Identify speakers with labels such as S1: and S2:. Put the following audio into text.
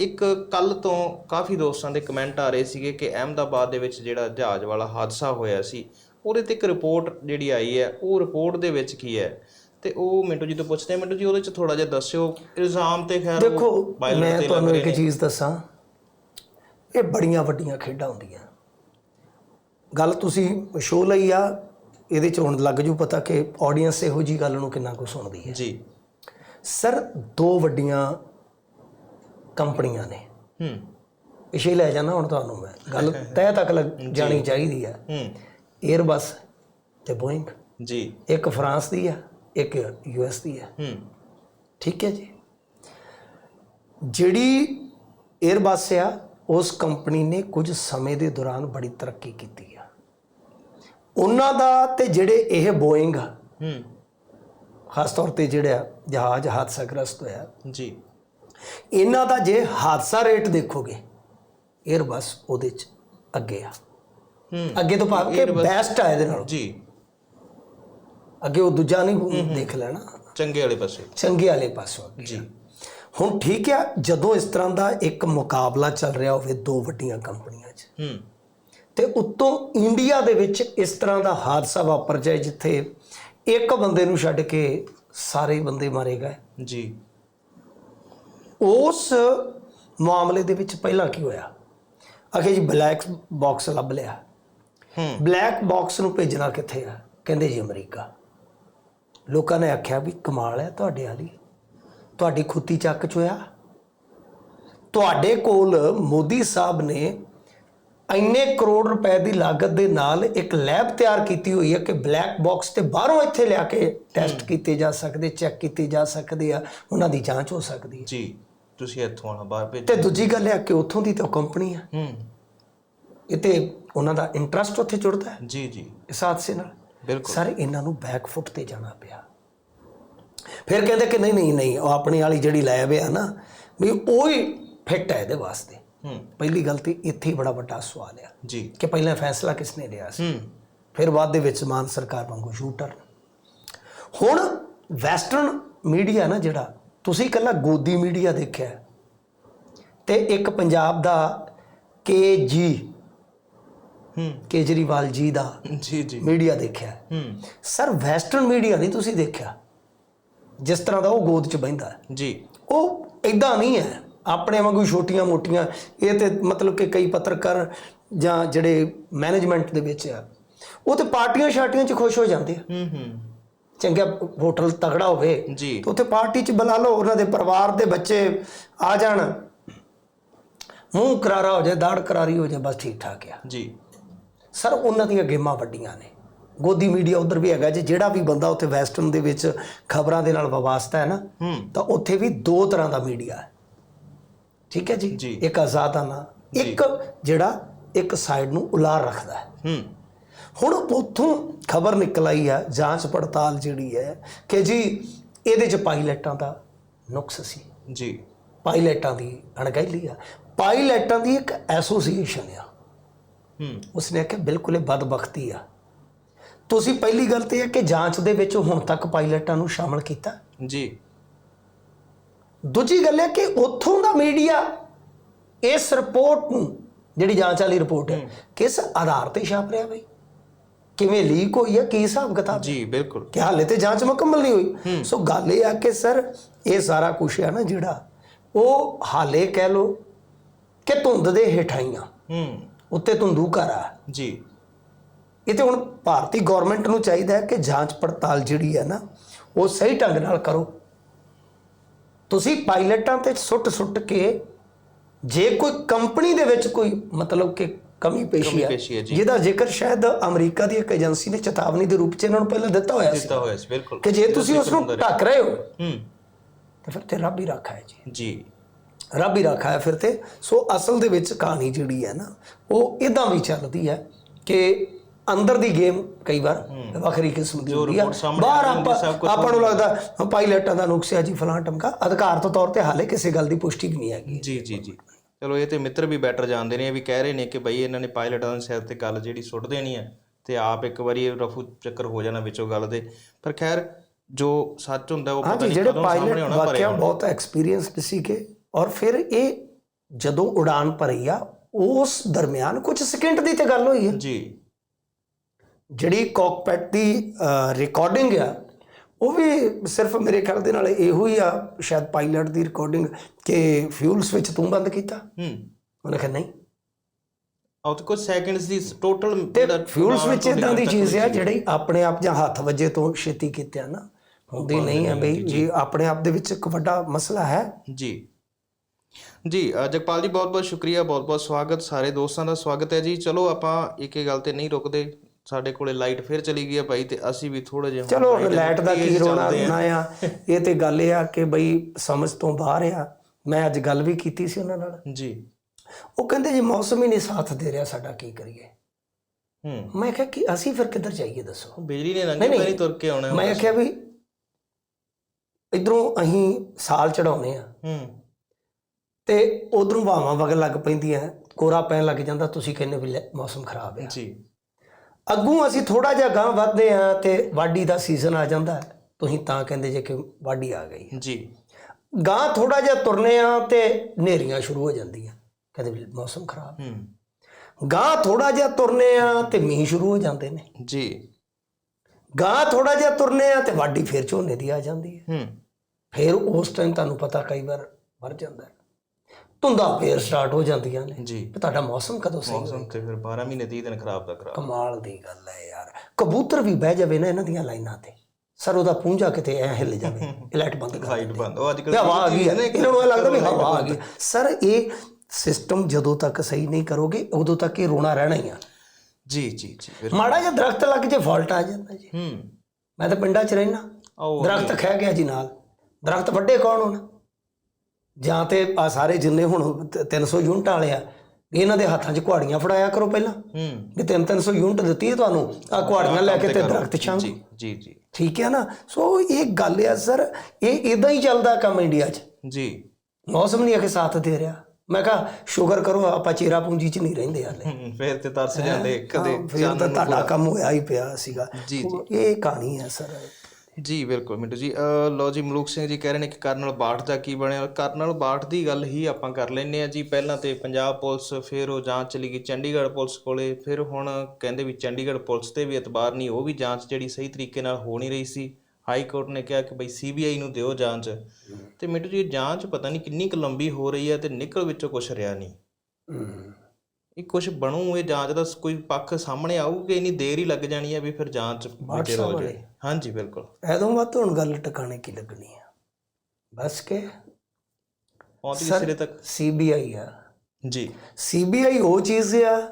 S1: ਇੱਕ ਕੱਲ ਤੋਂ ਕਾਫੀ ਦੋਸਤਾਂ ਦੇ ਕਮੈਂਟ ਆ ਰਹੇ ਸੀਗੇ ਕਿ ਅਹਿਮਦਾਬਾਦ ਦੇ ਵਿੱਚ ਜਿਹੜਾ ਜਹਾਜ਼ ਵਾਲਾ ਹਾਦਸਾ ਹੋਇਆ ਸੀ ਉਹਦੇ ਤੇ ਇੱਕ ਰਿਪੋਰਟ ਜਿਹੜੀ ਆਈ ਹੈ ਉਹ ਰਿਪੋਰਟ ਦੇ ਵਿੱਚ ਕੀ ਹੈ? ਤੇ ਉਹ ਮਿੰਟੂ ਜੀ ਤੋਂ ਪੁੱਛਦੇ ਹਾਂ, ਮਿੰਟੂ ਜੀ ਉਹਦੇ ਚ ਥੋੜਾ ਜਿਹਾ ਦੱਸਿਓ ਇਲਜ਼ਾਮ ਤੇ ਖੈਰ
S2: ਦੇਖੋ ਮੈਂ ਤੁਹਾਨੂੰ ਇੱਕ। ਚੀਜ਼ ਦੱਸਾਂ। ਇਹ ਬੜੀਆਂ ਵੱਡੀਆਂ ਖੇਡਾਂ ਹੁੰਦੀਆਂ। ਗੱਲ ਤੁਸੀਂ ਸ਼ੋਅ ਲਈ ਆ ਇਹਦੇ ਚ ਹੁਣ ਲੱਗ ਜੂ ਪਤਾ ਕਿ ਆਡੀਅנס ਇਹੋ ਜੀ ਗੱਲ ਨੂੰ ਕਿੰਨਾ ਕੁ ਸੁਣਦੀ ਹੈ।
S1: ਜੀ।
S2: ਸਰ ਦੋ ਵੱਡੀਆਂ ਕੰਪਨੀਆਂ ਨੇ।
S1: ਹੂੰ।
S2: ਪਿਛੇ ਲੈ ਜਾਣਾ ਹੁਣ ਤੁਹਾਨੂੰ ਮੈਂ। ਗੱਲ ਤਹਿ ਤੱਕ ਲੱਗ ਜਾਣੀ ਚਾਹੀਦੀ ਹੈ
S1: ਹੂੰ।
S2: 에ਅਰਬਸ ਤੇ ਬੋਇੰਗ
S1: ਜੀ।
S2: ਇੱਕ ਫਰਾਂਸ ਦੀ ਹੈ ਇੱਕ ਯੂਐਸ ਦੀ ਹੈ
S1: ਹੂੰ।
S2: ਠੀਕ ਹੈ ਜੀ? ਜਿਹੜੀ 에ਅਰਬਸ ਆ ਉਸ ਕੰਪਨੀ ਨੇ ਕੁਝ ਸਮੇਂ ਦੇ ਦੌਰਾਨ ਬੜੀ ਤਰੱਕੀ ਕੀਤੀ ਆ। ਉਹਨਾਂ ਦਾ ਤੇ ਜਿਹੜੇ ਇਹ ਬੋਇੰਗ ਆ
S1: ਹੂੰ।
S2: ਖਾਸ ਤੌਰ ਤੇ ਜਿਹੜਾ ਜਹਾਜ਼ ਹਾਦਸਾਗ੍ਰਸਤ ਹੋਇਆ।
S1: ਜੀ।
S2: ਇਹਨਾਂ ਦਾ ਜੇ ਹਾਦਸਾ ਰੇਟ ਦੇਖੋਗੇ 에ਅਰਬਸ ਉਹਦੇ ਚ ਅੱਗੇ ਆ।
S1: ਹੂੰ।
S2: ਅੱਗੇ ਤੋਂ ਭਾਵ ਕਿ ਬੈਸਟ ਆ ਇਹਦੇ ਨਾਲ।
S1: ਜੀ।
S2: ਅੱਗੇ ਉਹ ਦੂਜਾ ਨਹੀਂ ਦੇਖ ਲੈਣਾ।
S1: ਚੰਗੇ ਵਾਲੇ ਪਾਸੇ।
S2: ਚੰਗੇ ਵਾਲੇ ਪਾਸੋਂ
S1: ਜੀ।
S2: ਹੁਣ ਠੀਕ ਆ ਜਦੋਂ ਇਸ ਤਰ੍ਹਾਂ ਦਾ ਇੱਕ ਮੁਕਾਬਲਾ ਚੱਲ ਰਿਹਾ ਹੋਵੇ ਦੋ ਵੱਡੀਆਂ ਕੰਪਨੀਆਂ 'ਚ।
S1: ਹੂੰ।
S2: ਤੇ ਉੱਤੋਂ ਇੰਡੀਆ ਦੇ ਵਿੱਚ ਇਸ ਤਰ੍ਹਾਂ ਦਾ ਹਾਦਸਾ ਵਾਪਰ ਜਾਏ ਜਿੱਥੇ ਇੱਕ ਬੰਦੇ ਨੂੰ ਛੱਡ ਕੇ ਸਾਰੇ ਬੰਦੇ ਮਾਰੇ ਗਏ।
S1: ਜੀ।
S2: ਉਸ ਮਾਮਲੇ ਦੇ ਵਿੱਚ ਪਹਿਲਾਂ ਕੀ ਹੋਇਆ? ਅਖੇ ਜੀ ਬਲੈਕ ਬਾਕਸ ਲੱਭ ਲਿਆ।
S1: ਹੂੰ।
S2: ਬਲੈਕ ਬਾਕਸ ਨੂੰ ਭੇਜਣਾ ਕਿੱਥੇ ਆ? ਕਹਿੰਦੇ ਜੀ ਅਮਰੀਕਾ। ਲੋਕਾਂ ਨੇ ਆਖਿਆ ਵੀ ਕਮਾਲ ਹੈ ਤੁਹਾਡੇ ਵਾਲੀ। ਤੁਹਾਡੀ ਖੁੱਤੀ ਚੱਕ ਚ ਹੋਇਆ ਤੁਹਾਡੇ ਕੋਲ ਮੋਦੀ ਸਾਹਿਬ ਨੇ ਇੰਨੇ ਕਰੋੜ ਰੁਪਏ ਦੀ ਲਾਗਤ ਦੇ ਨਾਲ ਇੱਕ ਲੈਬ ਤਿਆਰ ਕੀਤੀ ਹੋਈ ਹੈ ਕਿ ਬਲੈਕ ਬਾਕਸ ਤੇ ਬਾਹਰੋਂ ਇੱਥੇ ਲਿਆ ਕੇ ਟੈਸਟ ਕੀਤੇ ਜਾ ਸਕਦੇ ਚੈੱਕ ਕੀਤੇ ਜਾ ਸਕਦੇ ਆ ਉਹਨਾਂ ਦੀ ਜਾਂਚ ਹੋ ਸਕਦੀ ਹੈ।
S1: ਜੀ। ਤੁਸੀਂ ਇੱਥੋਂ ਆਣਾ ਬਾਹਰ ਭੇਜ।
S2: ਤੇ ਦੂਜੀ ਗੱਲ ਇਹ ਕਿ ਉੱਥੋਂ ਦੀ ਤਾਂ ਕੰਪਨੀ ਆ।
S1: ਹੂੰ।
S2: ਇਹ ਤੇ ਉਹਨਾਂ ਦਾ ਇੰਟਰਸਟ ਉੱਥੇ ਜੁੜਦਾ ਹੈ।
S1: ਜੀ ਜੀ।
S2: ਇਸ ਹਾਦਸੇ ਨਾਲ।
S1: ਬਿਲਕੁਲ।
S2: ਸਰ ਇਹਨਾਂ ਨੂੰ ਬੈਕ ਫੁੱਟ ਤੇ ਜਾਣਾ ਪਿਆ। ਫਿਰ ਕਹਿੰਦੇ ਕਿ ਨਹੀਂ ਨਹੀਂ ਨਹੀਂ ਉਹ ਆਪਣੀ ਵਾਲੀ ਜਿਹੜੀ ਲੈਬ ਆ ਨਾ ਵੀ ਉਹ ਹੀ ਫਿੱਟ ਹੈ ਇਹਦੇ ਵਾਸਤੇ।
S1: ਹੂੰ।
S2: ਪਹਿਲੀ ਗੱਲ ਤੇ ਇੱਥੇ ਹੀ ਬੜਾ ਵੱਡਾ ਸਵਾਲ ਆ
S1: ਜੀ।
S2: ਕਿ ਪਹਿਲਾਂ ਫੈਸਲਾ ਕਿਸਨੇ ਲਿਆ ਸੀ?
S1: ਹੂੰ।
S2: ਫਿਰ ਬਾਅਦ ਦੇ ਵਿੱਚ ਮਾਨ ਸਰਕਾਰ ਵਾਂਗੂ ਸ਼ੂਟਰ ਹੁਣ ਵੈਸਟਰਨ ਮੀਡੀਆ ਨਾ ਜਿਹੜਾ ਤੁਸੀਂ ਇਕੱਲਾ ਗੋਦੀ ਮੀਡੀਆ ਦੇਖਿਆ? ਤੇ ਇੱਕ ਪੰਜਾਬ ਦਾ ਕੇ ਜੀ
S1: ਹੂੰ।
S2: ਕੇਜਰੀਵਾਲ ਜੀ ਦਾ
S1: ਜੀ ਜੀ।
S2: ਮੀਡੀਆ ਦੇਖਿਆ। ਹੈ। ਸਰ ਵੈਸਟਰਨ ਮੀਡੀਆ ਨਹੀਂ ਤੁਸੀਂ ਦੇਖਿਆ? ਜਿਸ ਤਰ੍ਹਾਂ ਦਾ ਉਹ ਗੋਦ 'ਚ ਬਹਿੰਦਾ। ਹੈ
S1: ਜੀ।
S2: ਉਹ ਇਦਾਂ ਨਹੀਂ ਹੈ। ਆਪਣੇ ਵਾਂਗੂ ਛੋਟੀਆਂ ਮੋਟੀਆਂ ਇਹ ਤੇ ਮਤਲਬ ਕਿ ਕਈ ਪੱਤਰਕਾਰ ਜਾਂ ਜਿਹੜੇ ਮੈਨੇਜਮੈਂਟ ਦੇ ਵਿੱਚ ਆ ਉਹ ਤੇ ਪਾਰਟੀਆਂ ਸ਼ਾਰਟੀਆਂ 'ਚ ਖੁਸ਼ ਹੋ ਜਾਂਦੇ ਆ।
S1: ਹੂੰ ਹੂੰ।
S2: ਚੰਗਾ ਹੋਟਲ ਤਗੜਾ ਹੋਵੇ
S1: ਜੀ।
S2: ਤੇ ਉੱਥੇ ਪਾਰਟੀ 'ਚ ਬੁਲਾ ਲਓ ਉਹਨਾਂ ਦੇ ਪਰਿਵਾਰ ਦੇ ਬੱਚੇ ਆ ਜਾਣ। ਮੂੰਹ ਕਰਾਰਾ ਹੋ ਜਾਏ ਦਾੜ ਕਰਾਰੀ ਹੋ ਜਾਏ ਬਸ ਠੀਕ ਠਾਕ ਆ।
S1: ਜੀ।
S2: ਸਰ ਉਹਨਾਂ ਦੀਆਂ ਗੇਮਾਂ ਵੱਡੀਆਂ ਨੇ। ਗੋਦੀ ਮੀਡੀਆ ਉਧਰ ਵੀ ਹੈਗਾ ਜੇ ਜਿਹੜਾ ਵੀ ਬੰਦਾ ਉੱਥੇ ਵੈਸਟਰਨ ਦੇ ਵਿੱਚ ਖਬਰਾਂ ਦੇ ਨਾਲ ਵਾਸਤਾ ਹੈ ਨਾ ਤਾਂ ਉੱਥੇ ਵੀ ਦੋ ਤਰ੍ਹਾਂ ਦਾ ਮੀਡੀਆ ਹੈ। ਠੀਕ ਹੈ ਜੀ?
S1: ਜੀ।
S2: ਇੱਕ ਆਜ਼ਾਦਾਨਾ ਇੱਕ ਜਿਹੜਾ ਇੱਕ ਸਾਈਡ ਨੂੰ ਉਲਾਰ ਰੱਖਦਾ ਹੈ।
S1: ਹੂੰ।
S2: ਹੁਣ ਉੱਥੋਂ ਖਬਰ ਨਿਕਲ ਆਈ ਹੈ ਜਾਂਚ ਪੜਤਾਲ ਜਿਹੜੀ ਹੈ ਕਿ ਜੀ ਇਹਦੇ 'ਚ ਪਾਇਲਟਾਂ ਦਾ ਨੁਕਸ ਸੀ।
S1: ਜੀ।
S2: ਪਾਇਲਟਾਂ ਦੀ ਅਣਗਹਿਲੀ ਆ। ਪਾਇਲਟਾਂ ਦੀ ਇੱਕ ਐਸੋਸੀਏਸ਼ਨ ਆ।
S1: ਹੂੰ।
S2: ਉਸਨੇ ਕਿਹਾ ਬਿਲਕੁਲ ਇਹ ਬਦਬਖਤੀ ਆ। ਤੁਸੀਂ ਪਹਿਲੀ ਗੱਲ ਤੇ ਇਹ ਹੈ ਕਿ ਜਾਂਚ ਦੇ ਵਿੱਚ ਹੁਣ ਤੱਕ ਪਾਇਲਟਾਂ ਨੂੰ ਸ਼ਾਮਲ ਕੀਤਾ?
S1: ਜੀ।
S2: ਦੂਜੀ ਗੱਲ ਹੈ ਕਿ ਉੱਥੋਂ ਦਾ ਮੀਡੀਆ ਇਸ ਰਿਪੋਰਟ ਨੂੰ ਜਿਹੜੀ ਜਾਂਚ ਵਾਲੀ ਰਿਪੋਰਟ ਹੈ। ਕਿਸ ਆਧਾਰ ਤੇ ਛਾਪ ਰਿਹਾ ਬਈ? ਕਿਵੇਂ ਲੀਕ ਹੋਈ ਹੈ ਕੀ ਹਿਸਾਬ ਕਿਤਾਬ?
S1: ਜੀ ਬਿਲਕੁਲ।
S2: ਕਿ ਹਾਲੇ ਤੇ ਜਾਂਚ ਮੁਕੰਮਲ ਨਹੀਂ ਹੋਈ। ਸੋ ਗੱਲ ਇਹ ਆ ਕਿ ਸਰ ਇਹ ਸਾਰਾ ਕੁਝ ਹੈ ਨਾ ਜਿਹੜਾ ਉਹ ਹਾਲੇ ਕਹਿ ਲੋ ਕਿ ਧੁੰਦ ਦੇ ਹੇਠਾਈਆਂ
S1: ਹੂੰ
S2: ਉੱਤੇ ਧੁੰਦੂਕਰ ਆ।
S1: ਜੀ।
S2: ਇਹ ਤੇ ਹੁਣ ਭਾਰਤੀ ਗਵਰਨਮੈਂਟ ਨੂੰ ਚਾਹੀਦਾ ਹੈ ਕਿ ਜਾਂਚ ਪੜਤਾਲ ਜਿਹੜੀ ਹੈ ਨਾ ਉਹ ਸਹੀ ਢੰਗ ਨਾਲ ਕਰੋ। ਤੁਸੀਂ ਪਾਇਲਟਾਂ ਤੇ ਸੁੱਟ ਸੁੱਟ ਕੇ ਜੇ ਕੋਈ ਕੰਪਨੀ ਦੇ ਵਿੱਚ ਕੋਈ ਮਤਲਬ ਕਿ ਕਮੀ ਪੇਸ਼ੀ ਹੈ।
S1: ਪੇਸ਼ੀ ਹੈ ਜੀ।
S2: ਜਿਹਦਾ ਜ਼ਿਕਰ ਸ਼ਾਇਦ ਅਮਰੀਕਾ ਦੀ ਇੱਕ ਏਜੰਸੀ ਨੇ ਚੇਤਾਵਨੀ ਦੇ ਰੂਪ 'ਚ ਇਹਨਾਂ ਨੂੰ ਪਹਿਲਾਂ ਦਿੱਤਾ ਹੋਇਆ ਸੀ।
S1: ਦਿੱਤਾ ਹੋਇਆ ਸੀ ਬਿਲਕੁਲ।
S2: ਕਿ ਜੇ ਤੁਸੀਂ ਉਸ ਨੂੰ ਢੱਕ ਰਹੇ ਹੋ
S1: ਹੂੰ।
S2: ਤਾਂ ਫਿਰ ਤੇ ਰੱਬ ਹੀ ਰੱਖਾ ਹੈ ਜੀ।
S1: ਜੀ।
S2: ਰੱਬ ਹੀ ਰੱਖਾ ਹੈ ਫਿਰ ਤੇ। ਸੋ ਅਸਲ ਦੇ ਵਿੱਚ ਕਹਾਣੀ ਜਿਹੜੀ ਹੈ ਨਾ ਉਹ ਇਦਾਂ ਵੀ ਚੱਲਦੀ ਹੈ ਕਿ ਅੰਦਰ ਦੀ ਗੇਮ ਕਈ ਵਾਰ ਵੱਖਰੀ ਕਿਸਮ ਦੀ ਹੁੰਦੀ
S1: report ਸਾਹਮਣੇ
S2: ਬਾਹਰ ਆਪਾਂ
S1: ਸਭ ਕੁਛ
S2: ਆਪਾਂ ਨੂੰ ਲੱਗਦਾ ਪਾਇਲਟਾਂ ਦਾ ਨੁਕਸਿਆ ਜੀ ਫਲਾਂ ਟਮਕਾ। ਅਧਿਕਾਰਤ ਤੌਰ ਤੇ ਹਾਲੇ ਕਿਸੇ ਗੱਲ ਦੀ ਪੁਸ਼ਟੀ ਵੀ ਨਹੀਂ ਹੈਗੀ।
S1: ਜੀ ਜੀ ਜੀ। ਚਲੋ ਇਹ ਤੇ ਮਿੱਤਰ ਵੀ ਬੈਟਰ ਜਾਣਦੇ ਨੇ ਇਹ ਵੀ ਕਹਿ ਰਹੇ ਨੇ ਕਿ ਬਈ ਇਹਨਾਂ ਨੇ ਪਾਇਲਟਾਂ ਦੇ ਸਿਰ ਤੇ ਗੱਲ ਜਿਹੜੀ ਸੁੱਟ ਦੇਣੀ ਹੈ ਤੇ ਆਪ ਇੱਕ ਵਾਰੀ ਰਫੂ ਚੱਕਰ ਹੋ ਜਾਣਾ ਵਿੱਚੋਂ ਗੱਲ ਦੇ। ਪਰ ਖੈਰ ਜੋ ਸੱਚ ਹੁੰਦਾ ਉਹ ਪਤਾ ਨਹੀਂ ਕਦੋਂ ਸਾਹਮਣੇ
S2: ਪਾਇਲਟ
S1: ਆਉਣਾ ਪਰ
S2: ਵਾਕਿਆ ਬਹੁਤ ਐਕਸਪੀਰੀਅੰਸਡ ਸੀਗੇ ਔਰ ਫਿਰ ਇਹ ਜਦੋਂ ਉਡਾਨ ਭਰੀ ਆ ਉਸ ਦਰਮਿਆਨ ਕੁਝ ਸਕਿੰਟ ਦੀ ਤੇ ਗੱਲ ਹੋਈ ਹੈ।
S1: ਜੀ।
S2: ਜਿਹੜੀ ਕਾਕਪਿਟ ਦੀ ਰਿਕਾਰਡਿੰਗ ਆ ਉਹ ਵੀ ਸਿਰਫ ਮੇਰੇ ਖਿਆਲ ਦੇ ਨਾਲ ਇਹੋ ਹੀ ਆ ਸ਼ਾਇਦ ਪਾਇਲਟ ਦੀ ਰਿਕਾਰਡਿੰਗ ਕਿ ਫਿਊਲ ਸਵਿਚ ਤੂੰ ਬੰਦ ਕੀਤਾ?
S1: ਹੂੰ।
S2: ਉਹਨੇ ਕਿਹਾ ਨਹੀਂ।
S1: ਉਹ ਤਾਂ ਕੁਝ ਸੈਕਿੰਡਸ ਦੀ ਟੋਟਲ
S2: ਫਿਊਲ ਸਵਿਚ ਇਦਾਂ ਦੀ ਚੀਜ਼ ਆ ਜਿਹੜੀ ਆਪਣੇ ਆਪ ਜਾਂ ਹੱਥ ਵੱਜੇ ਤੋਂ ਛੇਤੀ ਕੀਤੇ ਨਾ। ਹੁੰਦੀ ਨਹੀਂ ਹੈ ਬਈ ਇਹ ਆਪਣੇ ਆਪ ਦੇ ਵਿੱਚ ਇੱਕ ਵੱਡਾ ਮਸਲਾ ਹੈ।
S1: ਜੀ। ਜੀ ਜਗਪਾਲ ਜੀ ਬਹੁਤ ਬਹੁਤ ਸ਼ੁਕਰੀਆ ਬਹੁਤ ਬਹੁਤ ਸਵਾਗਤ ਸਾਰੇ ਦੋਸਤਾਂ ਦਾ ਸਵਾਗਤ ਹੈ ਜੀ। ਚਲੋ ਆਪਾਂ ਇੱਕ ਹੀ ਗੱਲ ਤੇ ਨਹੀਂ ਰੁਕਦੇ। ਸਾਡੇ ਕੋਲੇ ਲਾਈਟ ਫਿਰ ਚਲੀ ਗਈ ਹੈ ਭਾਈ ਤੇ ਅਸੀਂ ਵੀ ਥੋੜੇ ਜਿਹਾ
S2: ਚਲੋ ਲਾਈਟ ਦਾ ਕੀ ਰੋਣਾ ਰੋਣਾ ਆ। ਇਹ ਤੇ ਗੱਲ ਇਹ ਆ ਕਿ ਬਈ ਸਮਝ ਤੋਂ ਬਾਹਰ ਆ। ਮੈਂ ਅੱਜ ਗੱਲ ਵੀ ਕੀਤੀ ਸੀ ਉਹਨਾਂ ਨਾਲ।
S1: ਜੀ।
S2: ਉਹ ਕਹਿੰਦੇ ਜੀ ਮੌਸਮ ਹੀ ਨਹੀਂ ਸਾਥ ਦੇ ਰਿਹਾ ਸਾਡਾ ਕੀ ਕਰੀਏ?
S1: ਹੂੰ।
S2: ਮੈਂ ਕਿਹਾ ਕਿ ਅਸੀਂ ਫਿਰ ਕਿੱਧਰ ਜਾਈਏ ਦੱਸੋ?
S1: ਬਿਜਲੀ ਨੇ ਨੰਗੇ ਪੈਰੀ ਤੁਰ ਕੇ ਆਉਣਾ
S2: ਮੈਂ ਕਿਹਾ ਵੀ ਇਧਰੋਂ ਅਸੀਂ ਸਾਲ ਚੜਾਉਨੇ ਆ।
S1: ਹੂੰ।
S2: ਤੇ ਉਧਰੋਂ ਭਾਵਾਂ ਵਗ ਲੱਗ ਪੈਂਦੀਆਂ ਕੋਰਾ ਪੈਣ ਲੱਗ ਜਾਂਦਾ ਤੁਸੀਂ ਕਹਿੰਦੇ ਵੀ ਮੌਸਮ ਖਰਾਬ ਆ।
S1: ਜੀ।
S2: ਅੱਗੋਂ ਅਸੀਂ ਥੋੜਾ ਜਿਹਾ ਗਾਂ ਵੱਧਦੇ ਆ ਤੇ ਵਾਢੀ ਦਾ ਸੀਜ਼ਨ ਆ ਜਾਂਦਾ ਹੈ। ਤੁਸੀਂ ਤਾਂ ਕਹਿੰਦੇ ਜੇ ਕਿ ਵਾਢੀ ਆ ਗਈ
S1: ਜੀ।
S2: ਗਾਂ ਥੋੜਾ ਜਿਹਾ ਤੁਰਨੇ ਆ ਤੇ ਹਨੇਰੀਆਂ ਸ਼ੁਰੂ ਹੋ ਜਾਂਦੀਆਂ ਕਹਿੰਦੇ ਵੀ ਮੌਸਮ ਖਰਾਬ।
S1: ਹੂੰ।
S2: ਗਾਂ ਥੋੜਾ ਜਿਹਾ ਤੁਰਨੇ ਆ ਤੇ ਮੀਂਹ ਸ਼ੁਰੂ ਹੋ ਜਾਂਦੇ ਨੇ।
S1: ਜੀ।
S2: ਗਾਂ ਥੋੜਾ ਜਿਹਾ ਤੁਰਨੇ ਆ ਤੇ ਵਾਢੀ ਫੇਰ ਝੋਨੇ ਦੀ ਆ ਜਾਂਦੀ ਹੈ।
S1: ਹੂੰ।
S2: ਫੇਰ ਉਸ ਟਾਈਮ ਤੁਹਾਨੂੰ ਪਤਾ ਕਈ ਵਾਰ ਮਰ ਜਾਂਦਾ ਹੈ। ਧੁੰਦਾਂ ਫੇਰ ਸਟਾਰਟ ਹੋ ਜਾਂਦੀਆਂ ਨੇ।
S1: ਜੀ।
S2: ਤੇ ਤੁਹਾਡਾ ਮੌਸਮ ਕਦੋਂ ਸਹੀ
S1: ਮੌਸਮ ਤੇ ਫਿਰ 12 ਮਹੀਨੇ 30 ਦਿਨ ਖਰਾਬ ਦਾ ਖਰਾਬ।
S2: ਕਮਾਲ ਦੀ ਗੱਲ ਹੈ ਯਾਰ। ਕਬੂਤਰ ਵੀ ਬਹਿ ਜਾਵੇ ਨਾ ਇਹਨਾਂ ਦੀਆਂ ਲਾਈਨਾਂ ਤੇ। ਸਰ ਉਹਦਾ ਪੂੰਝਾ ਕਿਤੇ ਐ ਹਿੱਲ ਜਾਵੇ। ਲਾਈਟ ਬੰਦ ਕਰ
S1: ਲਾਈਟ ਬੰਦ। ਉਹ ਅੱਜ ਕੱਲ
S2: ਹਵਾ ਆ ਗਈ ਹੈ। ਇਹਨਾਂ ਨੂੰ ਲੱਗਦਾ ਵੀ ਹਵਾ ਆ ਗਈ। ਸਰ ਇਹ ਸਿਸਟਮ ਜਦੋਂ ਤੱਕ ਸਹੀ ਨਹੀਂ ਕਰੋਗੇ ਉਦੋਂ ਤੱਕ ਇਹ ਰੋਣਾ ਰਹਿਣਾ ਹੀ ਆ।
S1: ਜੀ ਜੀ ਜੀ
S2: ਮਾੜਾ ਜਿਹਾ ਦਰਖਤ ਲੱਗ ਜੇ ਫਾਲਟ ਆ ਜਾਂਦਾ ਜੀ।
S1: ਹੂੰ।
S2: ਮੈਂ ਤਾਂ ਪਿੰਡਾਂ 'ਚ ਰਹਿਣਾ ਦਰਖਤ ਖਹਿ ਗਿਆ ਜੀ ਨਾਲ। ਦਰਖਤ ਵੱਡੇ ਕੌਣ ਹੁਣ? ਜਾਂ ਤੇ ਆ ਸਾਰੇ ਜਿੰਨੇ ਹੁਣ ਤ- 300 ਯੂਨਿਟ ਵਾਲੇ ਆ ਇਹਨਾਂ ਦੇ ਹੱਥਾਂ 'ਚ ਕੁਹਾੜੀਆਂ ਫੜਾਇਆ ਕਰੋ ਪਹਿਲਾਂ।
S1: ਹੂੰ।
S2: ਵੀ 3-300 ਯੂਨਿਟ ਦਿੱਤੀ ਹੈ ਤੁਹਾਨੂੰ ਆ ਕੁਹਾੜੀਆਂ ਲੈ ਕੇ ਤੇ ਦਰਖਤ ਛਾਂ
S1: ਜੀ ਜੀ ਜੀ।
S2: ਠੀਕ ਹੈ ਨਾ? ਸੋ ਇਹ ਗੱਲ ਆ ਸਰ ਇਹ ਇਦਾਂ ਹੀ ਚੱਲਦਾ ਕੰਮ ਇੰਡੀਆ 'ਚ।
S1: ਜੀ।
S2: ਮੌਸਮ ਨਹੀਂ ਅਖੇ ਸਾਥ ਦੇ ਰਿਹਾ। ਮੈਂ ਕਹਾ ਸ਼ੁਕਰ ਕਰੋ ਆਪਾਂ ਚੇਰਾ ਪੂੰਜੀ 'ਚ ਨਹੀਂ ਰਹਿੰਦੇ ਹਾਲੇ।
S1: ਹੂੰ, ਫਿਰ ਤੇ ਤਰਸ ਜਾਂਦੇ ਕਦੇ
S2: ਹਾਂ, ਫਿਰ ਤਾਂ ਤੁਹਾਡਾ ਕੰਮ ਹੋਇਆ ਹੀ ਪਿਆ ਸੀਗਾ। ਇਹ ਕਹਾਣੀ ਹੈ ਸਰ।
S1: ਜੀ, ਬਿਲਕੁਲ ਮਿੰਟੂ ਜੀ। ਅਹ ਲਓ ਜੀ, ਮਲੂਕ ਸਿੰਘ ਜੀ ਕਹਿ ਰਹੇ ਨੇ ਕਿ ਕਰਨਲ ਬਾਠ ਦਾ ਕੀ ਬਣਿਆ? ਕਰਨਲ ਬਾਠ ਦੀ ਗੱਲ ਹੀ ਆਪਾਂ ਕਰ ਲੈਨੇ ਆ ਜੀ। ਪਹਿਲਾਂ ਤੇ ਪੰਜਾਬ ਪੁਲਿਸ, ਫਿਰ ਉਹ ਜਾਂਚ ਚਲੀ ਗਈ ਚੰਡੀਗੜ੍ਹ ਪੁਲਿਸ ਕੋਲੇ। ਫਿਰ ਹੁਣ ਕਹਿੰਦੇ ਵੀ ਚੰਡੀਗੜ੍ਹ ਪੁਲਿਸ ਤੇ ਵੀ ਇਤਬਾਰ ਨਹੀਂ, ਉਹ ਵੀ ਜਾਂਚ ਜਿਹੜੀ ਸਹੀ ਤਰੀਕੇ ਨਾਲ ਹੋ ਨਹੀਂ ਰਹੀ ਸੀ। ਹਾਈ ਕੋਰਟ ਨੇ ਕਿਹਾ ਕਿ ਬਈ ਸੀਬੀਆਈ ਨੂੰ ਦਿਓ ਜਾਂਚ। ਤੇ ਮਿੰਟੂ ਜੀ, ਇਹ ਜਾਂਚ ਪਤਾ ਨਹੀਂ ਕਿੰਨੀ ਕੁ ਲੰਬੀ ਹੋ ਰਹੀ ਹੈ ਤੇ ਨਿਕਲ ਵਿੱਚੋਂ ਕੁਝ ਰਿਹਾ ਨਹੀਂ।
S2: ਹਮ।
S1: ਇਹ ਕੁਝ ਬਣੂ ਇਹ ਜਾਂਚ ਦਾ ਕੋਈ ਪੱਖ ਸਾਹਮਣੇ ਆਊ ਕਿ ਇੰਨੀ ਦੇਰ ਹੀ ਲੱਗ ਜਾਣੀ ਹੈ ਵੀ ਫਿਰ ਜਾਂਚ ਵਿਚੇ ਹੋ ਜਾਏ ਹਾਂਜੀ ਬਿਲਕੁਲ।
S2: ਐਦੋਂ ਬਾਅਦ ਹੁਣ ਗੱਲ ਟਿਕਾਣੇ ਕੀ ਲੱਗਣੀ ਆ? ਬਸ ਕੇ
S1: ਪਹੁੰਚ ਗਈ ਸਿਰੇ ਤੱਕ।
S2: ਸੀਬੀਆਈ ਆ।
S1: ਜੀ।
S2: ਸੀਬੀਆਈ ਉਹ ਚੀਜ਼ ਆ